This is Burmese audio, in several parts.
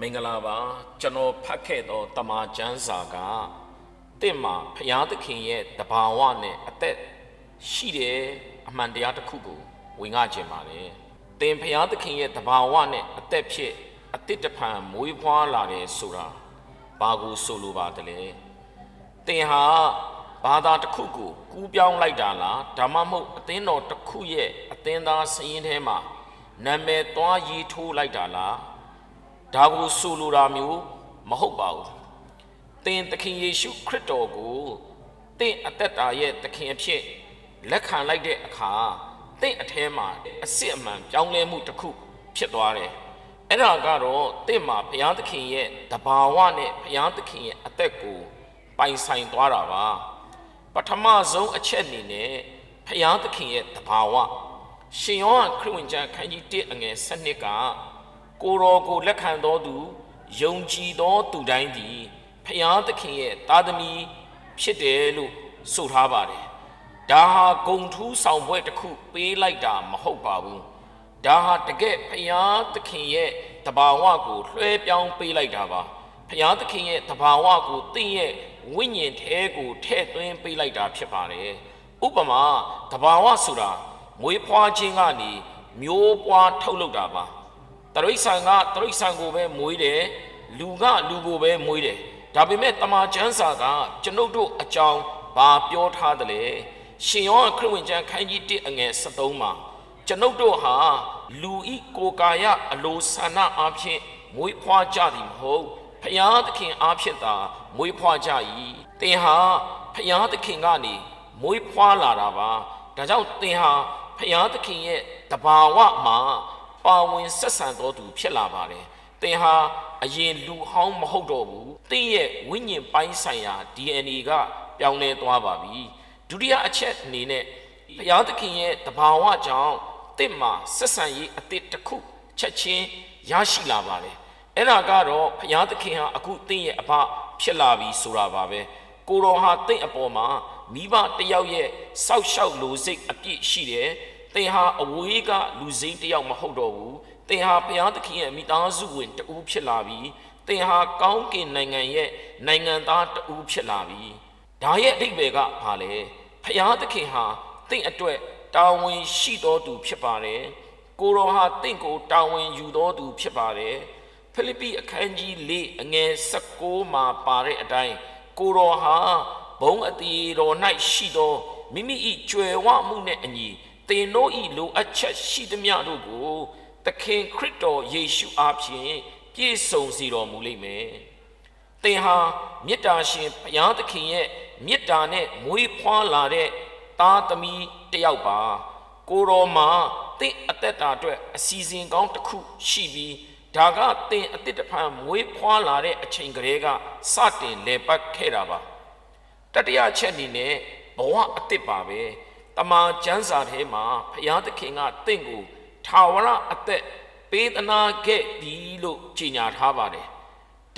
မင်္ဂလာပါကျွန်တော်ဖတ်ခဲ့သောတမန်ကျမ်းစာကတင့်မှာဖျားသခင်ရဲ့တဘာဝနဲ့အသက်ရှိတယ်အမှန်တရားတစ်ခုကိုဝင်ငါခြင်းပါလေတင်ဖျားသခင်ရဲ့တဘာဝနဲ့အသက်ဖြစ်အတိတ်တဖန်မွေးဖွားလာတယ်ဆိုတာဘာကိုဆိုလိုပါတလဲတင်ဟာဘာသာတစ်ခုကိုကူးပြောင်းလိုက်တာလားဒါမှမဟုတ်အသင်းတော်တစ်ခုရဲ့အသင်းသားစည်းရင်းထဲမှာနာမည်သွားရေးထိုးလိုက်တာလား ဒါကိုဆိုလိုတာမျိုးမဟုတ်ပါဘူး။သင်သခင်ယေရှုခရစ်တော်ကိုသင်အသက်တာရဲ့သခင်အဖြစ်လက်ခံလိုက်တဲ့အခါသင်အထဲမှာအစစ်အမှန်ပြောင်းလဲမှုတစ်ခုဖြစ်သွားတယ်။အဲ့ဒါကတော့သင်မှာဘုရားသခင်ရဲ့တဘာဝနဲ့ဘုရားသခင်ရဲ့အသက်ကိုပိုင်ဆိုင်သွားတာပါ။ပထမဆုံးအချက်အနေနဲ့ဘုရားသခင်ရဲ့တဘာဝရှင်ယောဟန်ခရစ်ဝင်ကျမ်းခန်းကြီး1အငယ်7က ကိုရောကိုလက်ခံတော်သူယုံကြည်သောသူတိုင်းသည်ဖျားသခင်ရဲ့သားသမီးဖြစ်တယ်လို့ဆိုထားပါတယ်။ဒါဟာဂုံထူးဆောင်ပွဲတစ်ခုပေးလိုက်တာမဟုတ်ပါဘူး။ဒါဟာတကယ်ဖျားသခင်ရဲ့တဘာဝကိုလွှဲပြောင်းပေးလိုက်တာပါ။ဖျားသခင်ရဲ့တဘာဝကိုသင်ရဲ့ဝိညာဉ်ထဲကိုထည့်သွင်းပေးလိုက်တာဖြစ်ပါတယ်။ဥပမာတဘာဝဆိုတာမွေးဖွားခြင်းကနေမျိုးပွားထုတ်လုပ်တာပါ။ တရိษံကတရိษံကိုပဲမွေးတယ်လူကလူကိုပဲမွေးတယ်ဒါပေမဲ့တမန်ကျမ်းစာကကျွန်ုပ်တို့အကြောင်းဘာပြောထားတယ်လဲရှင်ယောဟန်ခရစ်ဝင်ကျမ်းခန်းကြီး1အငယ်73မှာကျွန်ုပ်တို့ဟာလူဤကိုယ်ကာယအလိုဆန္ဒအဖြစ်မွေးဖွားကြသည်မဟုတ်ဖျားသခင်အဖြစ်သာမွေးဖွားကြ၏သင်ဟာဖျားသခင်ကနေမွေးဖွားလာတာပါဒါကြောင့်သင်ဟာဖျားသခင်ရဲ့တဘာဝမှာ ပါဝင်ဆက်ဆံတော်သူဖြစ်လာပါတယ်။သင်ဟာအရင်လူဟောင်းမဟုတ်တော့ဘူး။သင်ရဲ့ဝိညာဉ်ပိုင်းဆိုင်ရာ DNA ကပြောင်းလဲသွားပါပြီ။ဒုတိယအချက်အနေနဲ့ဘုရားသခင်ရဲ့တဘာဝကြောင့်သင်မှာဆက်ဆံရေးအသစ်တစ်ခုချက်ချင်းရရှိလာပါတယ်။အဲ့ဒါကတော့ဘုရားသခင်ဟာအခုသင်ရဲ့အဖဖြစ်လာပြီဆိုတာပါပဲ။ကိုတော်ဟာသင်အပေါ်မှာမိဘတစ်ယောက်ရဲ့စောက်ရှောက်လိုစိတ်အပြည့်ရှိတယ်။ သင်ဟာအဝေးကလူစိမ်းတစ်ယောက်မဟုတ်တော့ဘူးသင်ဟာဘုရားသခင်ရဲ့မိသားစုဝင်တဦးဖြစ်လာပြီသင်ဟာကောင်းကင်နိုင်ငံရဲ့နိုင်ငံသားတဦးဖြစ်လာပြီဒါရဲ့အဓိပ္ပာယ်ကဘာလဲဘုရားသခင်ဟာသင်အတွက်တာဝန်ရှိတော်သူဖြစ်ပါတယ်ကိုရောဟာသင်ကိုတာဝန်ယူတော်သူဖြစ်ပါတယ်ဖိလိပ္ပိအခန်းကြီး၄အငယ်16မှာပါတဲ့အတိုင်းကိုရောဟာဘုံအတီတော်၌ရှိသောမိမိ၏ကြွယ်ဝမှုနှင့်အညီ သင်တို့၏လိုအပ်ချက်ရှိသမျှတို့ကိုသခင်ခရစ်တော်ယေရှုအားဖြင့်ပြည့်စုံစေတော်မူလိမ့်မယ်။သင်ဟာမေတ္တာရှင်ဘုရားသခင်ရဲ့မေတ္တာနဲ့မွေးဖွားလာတဲ့သားသမီးတစ်ယောက်ပါ။ကိုတော်မှာသင်အသက်တာအတွက်အစီအစဉ်ကောင်းတစ်ခုရှိပြီးဒါကသင်အသက်တဖန်မွေးဖွားလာတဲ့အချိန်ကလေးကစတင်လည်ပတ်ခဲ့တာပါ။တတိယချက်အနေနဲ့ဘဝအစ်စ်ပါပဲ တမန်ကျမ်းစာထဲမှာဘုရားသခင်ကတင့်ကိုထာဝရအသက်ပေးသနာခဲ့ပြီလို့ကြေညာထားပါတယ်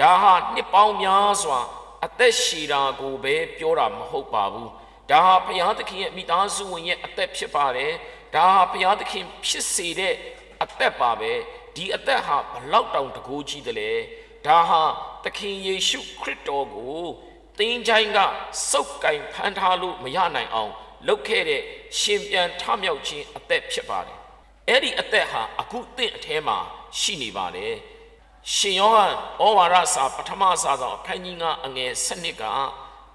ဒါဟာနှစ်ပေါင်းများစွာ အသက်ရှည်တာကိုပဲပြောတာမဟုတ်ပါဘူးဒါဟာဘုရားသခင်ရဲ့မိသားစုဝင်ရဲ့အသက်ဖြစ်ပါတယ်ဒါဟာဘုရားသခင်ဖြစ်စေတဲ့အသက်ပါပဲဒီအသက်ဟာဘလောက်တောင်တကူကြီးတယ်လဲဒါဟာသခင်ယေရှုခရစ်တော်ကိုတင်းချိုင်းကစုပ်ကင်ဖမ်းထားလို့မရနိုင်အောင် လုပ်ခဲ့တဲ့ရှင်ပြန်ထမြောက်ခြင်းအသက်ဖြစ်ပါတယ်။အဲ့ဒီအသက်ဟာအခုတင့်အထဲမှာရှိနေပါတယ်။ရှင်ယောဟန်ဩဝါဒစာပထမစာဆောင်အခန်းကြီး9အငယ်7က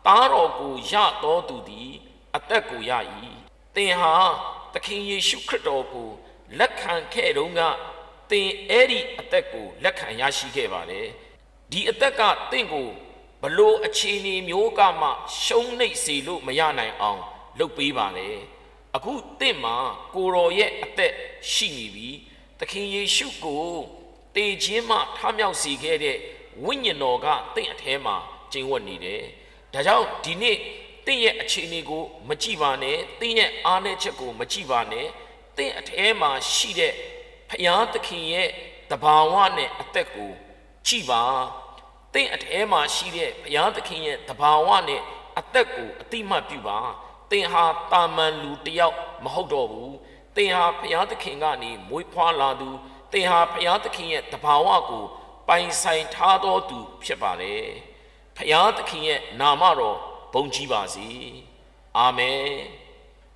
တားတော်ကိုရတော်သူသည်အသက်ကိုရ၏။သင်ဟာသခင်ယေရှုခရစ်တော်ကိုလက်ခံခဲ့တုန်းကသင်အဲ့ဒီအသက်ကိုလက်ခံရရှိခဲ့ပါတယ်။ဒီအသက်ကသင်ကိုဘလို့အခြေအနေမျိုးကမှရှုံးနှိပ်စေလို့မရနိုင်အောင် လုပ်ပေးပါလေအခုတင့်မှာကိုတော်ရဲ့အသက်ရှိနေပြီသခင်ယေရှုကိုတေခြင်းမှထမြောက်စေခဲ့တဲ့ဝိညာဉ်တော်ကတင့်အထဲမှာကျင့်ဝတ်နေတယ်ဒါကြောင့်ဒီနေ့တင့်ရဲ့အခြေအနေကိုမကြည့်ပါနဲ့တင့်ရဲ့အားနည်းချက်ကိုမကြည့်ပါနဲ့တင့်အထဲမှာရှိတဲ့ဖျားသခင်ရဲ့တဘာဝနဲ့အသက်ကိုကြည့်ပါတင့်အထဲမှာရှိတဲ့ဘုရားသခင်ရဲ့တဘာဝနဲ့အသက်ကိုအတိမတ်ပြုပါ သင်ဟာတာမန်လူတစ်ယောက်မဟုတ်တော့ဘူးသင်ဟာဘုရားသခင်ကနေမွေးဖွားလာသူသင်ဟာဘုရားသခင်ရဲ့တဘာဝကို ပိုင်ဆိုင်ထားသောသူ ဖြစ်ပါတယ်ဖယားသခင်ရဲ့နာမတော်ဘုန်းကြီးပါစေအာမင်